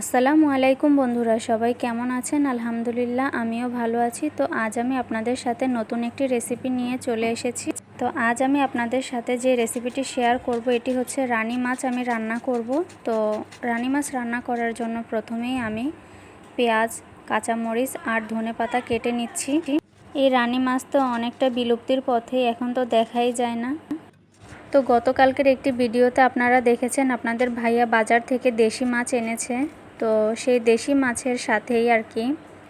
আসসালামু আলাইকুম বন্ধুরা, সবাই কেমন আছেন? আলহামদুলিল্লাহ, আমিও ভালো আছি। তো আজ আমি আপনাদের সাথে নতুন একটি রেসিপি নিয়ে চলে এসেছি। তো আজ আমি আপনাদের সাথে যে রেসিপিটি শেয়ার করব, এটি হচ্ছে রানি মাছ আমি রান্না করব। তো রানি মাছ রান্না করার জন্য প্রথমেই আমি পেঁয়াজ, কাঁচামরিচ আর ধনে পাতা কেটে নিচ্ছি। এই রানি মাছ তো অনেকটা বিলুপ্তির পথে, এখন তো দেখাই যায় না। তো গতকালকের একটি ভিডিওতে আপনারা দেখেছেন, আপনাদের ভাইয়া বাজার থেকে দেশি মাছ এনেছে। তো সেই দেশি মাছের সাথেই আর কি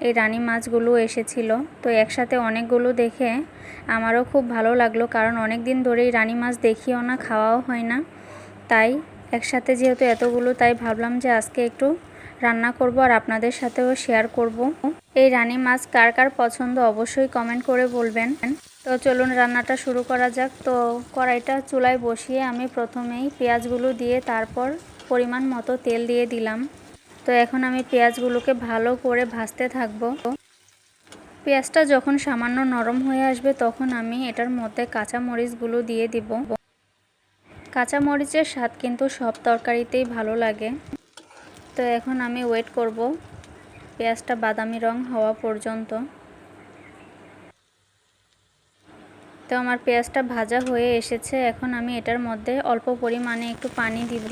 এই রানী মাছগুলো এসেছিল। তো একসাথে অনেকগুলো দেখে আমারও খুব ভালো লাগল, কারণ অনেক দিন ধরেই রানী মাছ দেখিও না, খাওয়াও হয় না। তাই একসাথে যেহেতু এতগুলো, তাই ভাবলাম যে আজকে একটু রান্না করব আর আপনাদের সাথেও শেয়ার করব। এই রানী মাছ কার কার পছন্দ অবশ্যই কমেন্ট করে বলবেন। তো চলুন রান্নাটা শুরু করা যাক। তো কড়াইটা চুলায় বসিয়ে আমি প্রথমেই পেঁয়াজগুলো দিয়ে তারপর পরিমাণ মতো তেল দিয়ে দিলাম। তো এখন আমি পেঁয়াজগুলোকে ভালো করে ভাজতে থাকব। পেঁয়াজটা যখন সামান্য নরম হয়ে আসবে তখন আমি এটার মধ্যে কাঁচা মরিচগুলো দিয়ে দিব। কাঁচা মরিচের স্বাদ কিন্তু সব তরকারিতেই ভালো লাগে। তো এখন আমি ওয়েট করব পেঁয়াজটা বাদামি রং হওয়া পর্যন্ত। তো আমার পেঁয়াজটা ভাজা হয়ে এসেছে। এখন আমি এটার মধ্যে অল্প পরিমাণে একটু পানি দিব।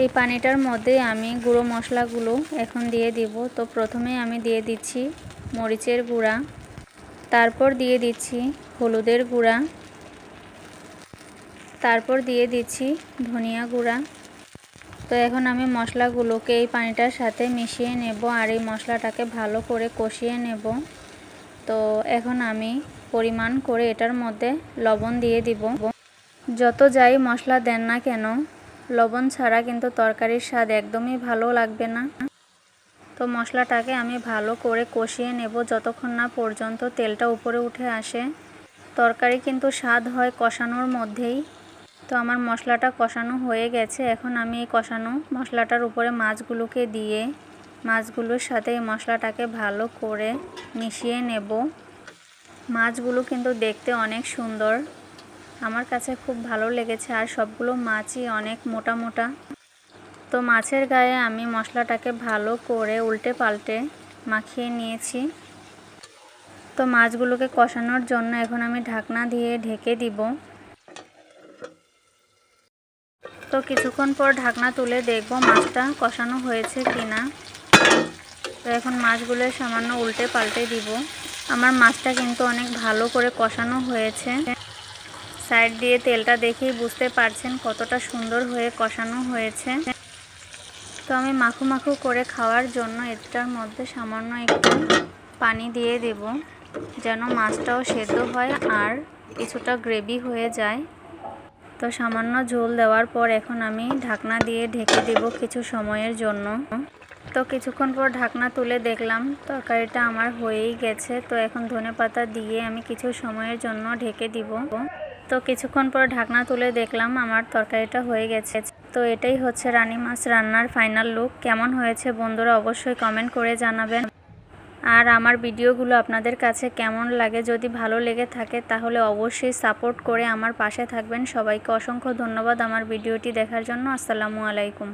এই পানিটার মধ্যে আমি গুঁড়ো মশলাগুলো এখন দিয়ে দিব। তো প্রথমে আমি দিয়ে দিচ্ছি মরিচের গুঁড়া, তারপর দিয়ে দিচ্ছি হলুদের গুঁড়া, তারপর দিয়ে দিচ্ছি ধনিয়া গুঁড়া। তো এখন আমি মশলাগুলোকে এই পানিটার সাথে মিশিয়ে নেব আর এই মশলাটাকে ভালো করে কষিয়ে নেব। তো এখন আমি পরিমাণ করে এটার মধ্যে লবণ দিয়ে দিব। যত যাই মশলা দেন না কেন লবণ ছাড়া কিন্তু তরকারির স্বাদ একদমই ভালো লাগবে না। তো মশলাটাকে আমি ভালো করে কষিয়ে নেব যতক্ষণ না পর্যন্ত তেলটা উপরে উঠে আসে। তরকারি কিন্তু স্বাদ হয় কষানোর মধ্যেই। তো আমার মশলাটা কষানো হয়ে গেছে। এখন আমি এই কষানো মশলাটার উপরে মাছগুলোকে দিয়ে মাছগুলোর সাথে এই মশলাটাকে ভালো করে মিশিয়ে নেব। মাছগুলো কিন্তু দেখতে অনেক সুন্দর। আমার কাছে খুব ভালো লেগেছে আর সবগুলো মাছই অনেক মোটা মোটা। তো মাছের গায়ে আমি মশলাটাকে ভালো করে উল্টে পাল্টে মাখিয়ে নিয়েছি। তো মাছগুলোকে কষানোর জন্য এখন আমি ঢাকনা দিয়ে ঢেকে দিব। তো কিছুক্ষণ পর ঢাকনা তুলে দেখব মাছটা কষানো হয়েছে কিনা। তো এখন মাছগুলো সামান্য উল্টে পাল্টে দিব। আমার মাছটা কিন্তু অনেক ভালো করে কষানো হয়েছে। সাইড দিয়ে তেলটা দেখেই বুঝতে পারছেন কতটা সুন্দর হয়ে কষানো হয়েছে। তো আমি মাখু মাখু করে খাওয়ার জন্য এটার মধ্যে সামান্য একটু পানি দিয়ে দেব, যেন মাছটাও সেদ্ধ হয় আর কিছুটা গ্রেভি হয়ে যায়। তো সামান্য ঝোল দেওয়ার পর এখন আমি ঢাকনা দিয়ে ঢেকে দেব কিছু সময়ের জন্য। তো কিছুক্ষণ পর ঢাকনা তুলে দেখলাম তরকারিটা আমার হয়েই গেছে, তো এখন ধনে পাতা দিয়ে আমি কিছু সময়ের জন্য ঢেকে দিব। তো কিছুক্ষণ পর ঢাকনা তুলে দেখলাম আমার তরকারিটা হয়ে গেছে। তো এটাই হচ্ছে রানী মাছ রান্নার ফাইনাল লুক কেমন হয়েছে বন্ধুরা অবশ্যই কমেন্ট করে জানাবেন। আর আমার ভিডিওগুলো আপনাদের কাছে কেমন লাগে যদি ভালো লেগে থাকে তাহলে অবশ্যই সাপোর্ট করে আমার পাশে থাকবেন। সবাইকে অসংখ্য ধন্যবাদ আমার ভিডিওটি দেখার জন্য। আসসালামু আলাইকুম।